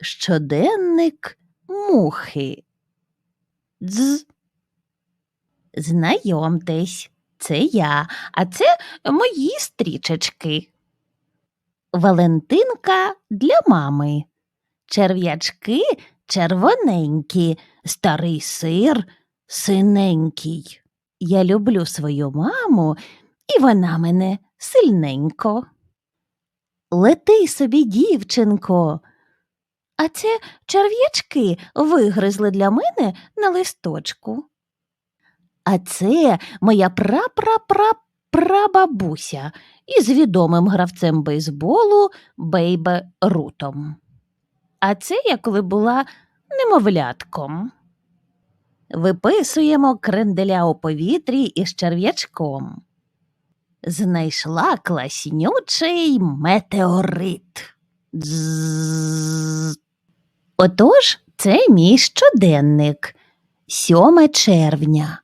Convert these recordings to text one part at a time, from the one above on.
Щоденник мухи. Дз. Знайомтесь, це я, а це мої стрічечки. Валентинка для мами. Черв'ячки червоненькі, старий сир синенький. Я люблю свою маму, і вона мене сильненько. Лети собі, дівчинко. А це черв'ячки вигризли для мене на листочку. А це моя прапрапрапрабабуся із відомим гравцем бейсболу Бейбе Рутом. А це я коли була немовлятком. Виписуємо кренделя у повітрі із черв'ячком. Знайшла класнючий метеорит. Дзз. Отож, це мій щоденник. 7 червня.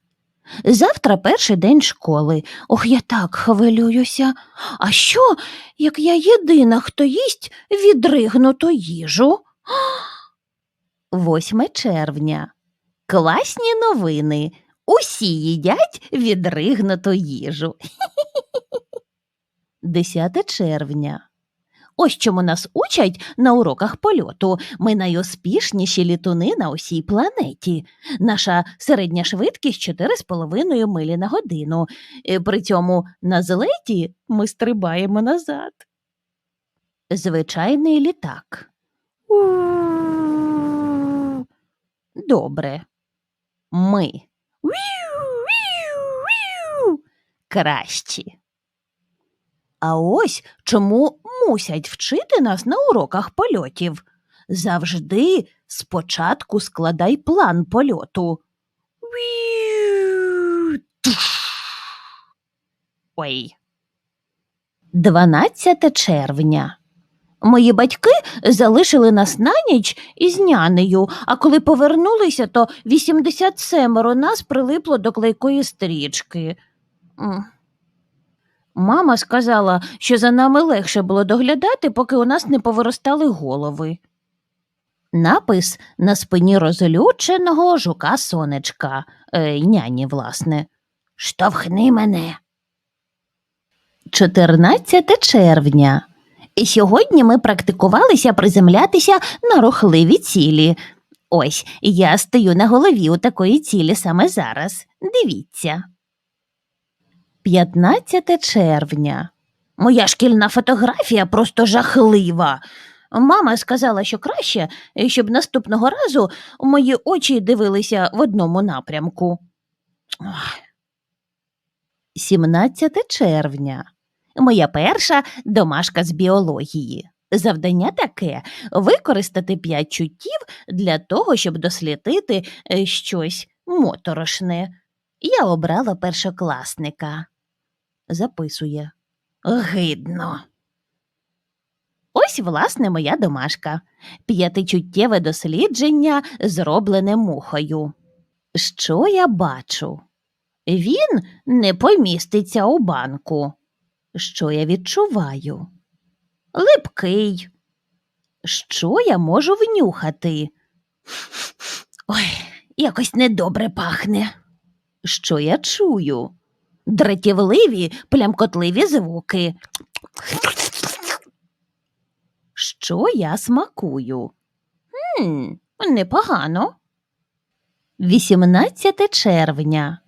Завтра перший день школи. Ох, я так хвилююся. А що, як я єдина, хто їсть відригнуту їжу? 8 червня. Класні новини. Усі їдять відригнуту їжу. 10 червня. Ось чому нас учать на уроках польоту. Ми найуспішніші літуни на усій планеті. Наша середня швидкість 4,5 милі на годину. Е, При цьому на злеті ми стрибаємо назад. Звичайний літак. Добре. Ми. Кращі. А ось чому мусять вчити нас на уроках польотів. Завжди спочатку складай план польоту. Ой. 12 червня. Мої батьки залишили нас на ніч із нянею, а коли повернулися, то 87 нас прилипло до клейкої стрічки. Мама сказала, що за нами легше було доглядати, поки у нас не повиростали голови. Напис на спині розлюченого жука сонечка, е, няні, власне. Штовхни мене. 14 червня. Сьогодні ми практикувалися приземлятися на рухливі цілі. Ось я стою на голові у такої цілі саме зараз. Дивіться. 15 червня. Моя шкільна фотографія просто жахлива. Мама сказала, що краще, щоб наступного разу мої очі дивилися в одному напрямку. Ох. 17 червня. Моя перша домашка з біології. Завдання таке використати п'ять чуттів для того, щоб дослідити е, щось моторошне. Я обрала першокласника. Записує. Гидно. Ось, власне, моя домашка. П'ятичуттєве дослідження, зроблене мухою. Що я бачу? Він не поміститься у банку. Що я відчуваю? Липкий. Що я можу внюхати? Ой, якось недобре пахне. Що я чую? Дратівливі, плямкотливі звуки. Що я смакую? Хм, непогано. 18 червня.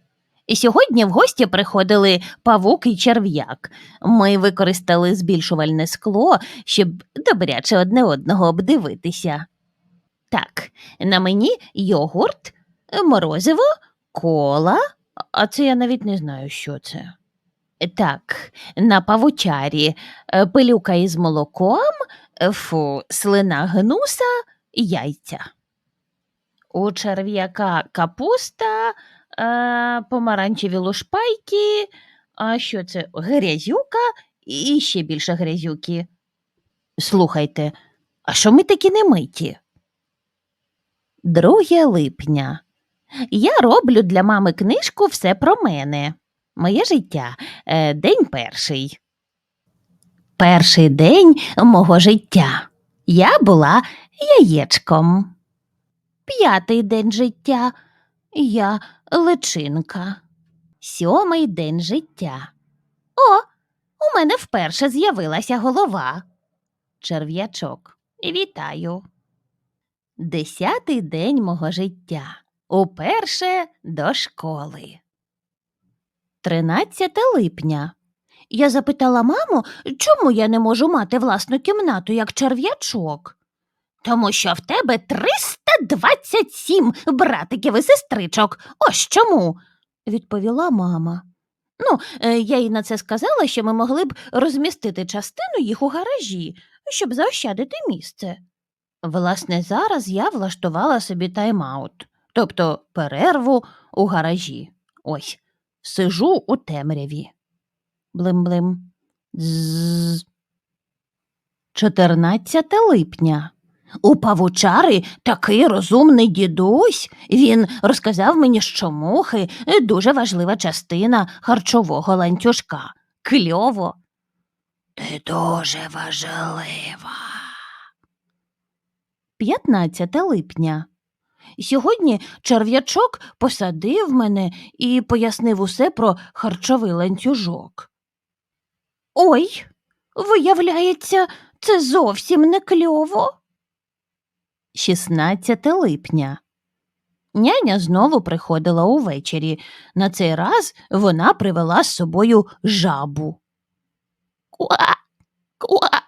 Сьогодні в гості приходили павук і черв'як. Ми використали збільшувальне скло, щоб добряче одне одного обдивитися. Так, на мені йогурт, морозиво, кола, а це я навіть не знаю, що це. Так, на павучарі е, пилюка із молоком, е, фу, слина гнуса, яйця. У черв'яка капуста, е, помаранчеві лушпайки, а що це? Грязюка і ще більше грязюки. Слухайте, а що ми такі не миті? 2 липня. Я роблю для мами книжку все про мене. Моє життя е, день перший. Перший день мого життя. Я була яєчком. П'ятий день життя я личинка. Сьомий день життя. О, у мене вперше з'явилася голова. Черв'ячок. Вітаю. Десятий день мого життя. Уперше до школи. 13 липня. Я запитала маму, чому я не можу мати власну кімнату як черв'ячок. Тому що в тебе 327 братиків і сестричок. Ось чому, відповіла мама. Ну, е, я їй на це сказала, що ми могли б розмістити частину їх у гаражі, щоб заощадити місце. Власне, зараз я влаштувала собі тайм-аут тобто перерву у гаражі. Ось, сижу у темряві. Блим-блим. З. 14 липня. У павучари такий розумний дідусь. Він розказав мені, що мухи дуже важлива частина харчового ланцюжка. Кльово. Ти дуже важлива. 15 липня. Сьогодні черв'ячок посадив мене і пояснив усе про харчовий ланцюжок. Ой, виявляється, це зовсім не кльово. 16 липня. Няня знову приходила увечері. На цей раз вона привела з собою жабу. Куа, куа.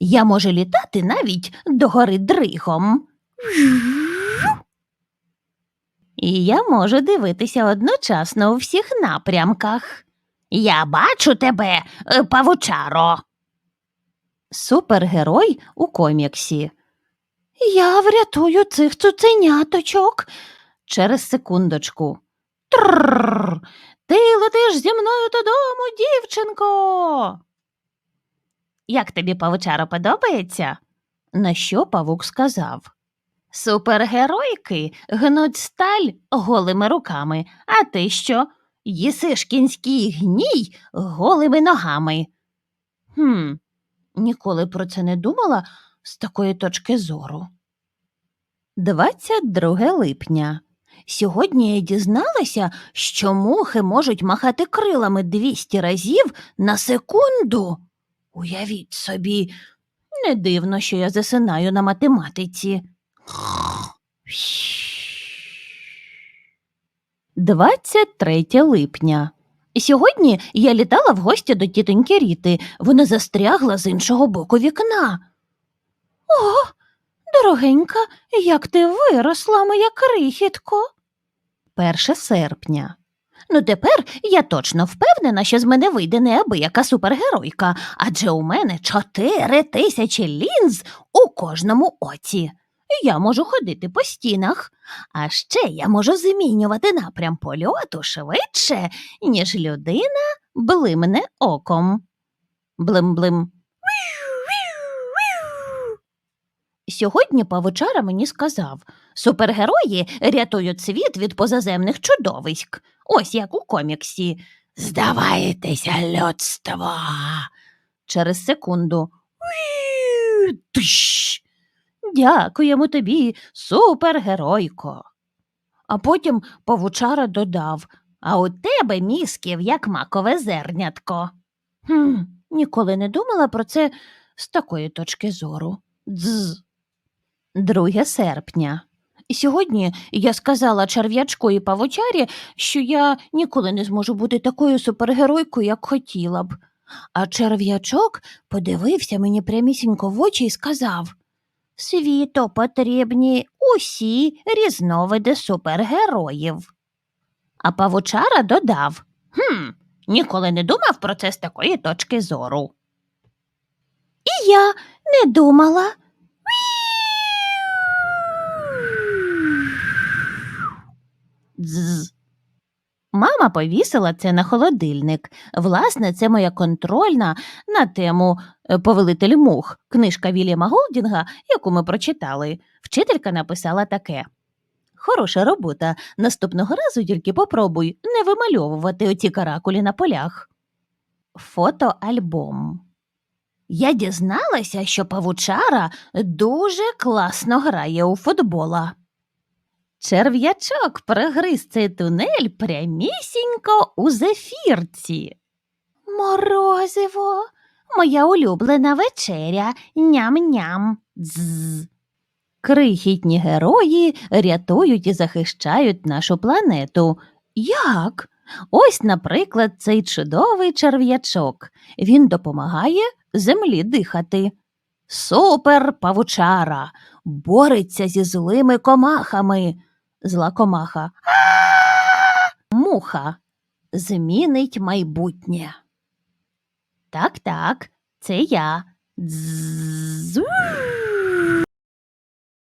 Я можу літати навіть до гори дригом. І я можу дивитися одночасно у всіх напрямках. Я бачу тебе, е, павучаро. Супергерой у коміксі. Я врятую цих цуценяточок через секундочку. Трррр. Ти летиш зі мною додому, дівчинко. Як тобі павучаро подобається? На що павук сказав? Супергеройки гнуть сталь голими руками, а ти що? Їсиш кінський гній голими ногами. Хм, ніколи про це не думала з такої точки зору. 22 липня. Сьогодні я дізналася, що мухи можуть махати крилами 200 разів на секунду. Уявіть собі, не дивно, що я засинаю на математиці. 23 липня. Сьогодні я літала в гості до тітоньки Ріти. Вона застрягла з іншого боку вікна. О, дорогенька, як ти виросла, моя крихітко. 1 серпня. Ну, тепер я точно впевнена, що з мене вийде неабияка супергеройка, адже у мене чотири тисячі лінз у кожному оці. Я можу ходити по стінах, а ще я можу змінювати напрям польоту швидше, ніж людина блимне оком. Блим-блим. Сьогодні павучара мені сказав супергерої рятують світ від позаземних чудовиськ. Ось як у коміксі. Здавайтеся, людство. Через секунду. Дякуємо тобі, супергеройко. А потім павучара додав А у тебе мізків, як макове зернятко. Хм, ніколи не думала про це з такої точки зору. Дз. 2 серпня. Сьогодні я сказала черв'ячку і павучарі, що я ніколи не зможу бути такою супергеройкою, як хотіла б. А черв'ячок подивився мені прямісінько в очі і сказав Світу потрібні усі різновиди супергероїв. А павучара додав Хм, ніколи не думав про це з такої точки зору. І я не думала. Дзз. Мама повісила це на холодильник. Власне, це моя контрольна на тему е, Повелитель мух, книжка Вільяма Голдінга, яку ми прочитали. Вчителька написала таке. Хороша робота. Наступного разу тільки попробуй не вимальовувати оці каракулі на полях. Фотоальбом. Я дізналася, що павучара дуже класно грає у футбола. Черв'ячок прогриз цей тунель прямісінько у зефірці. Морозиво, моя улюблена вечеря, ням-ням. Дзз. Крихітні герої рятують і захищають нашу планету. Як? Ось, наприклад, цей чудовий черв'ячок. Він допомагає землі дихати. Супер павучара бореться зі злими комахами. Зла комаха. Муха змінить майбутнє. Так, так, це я. Дзз.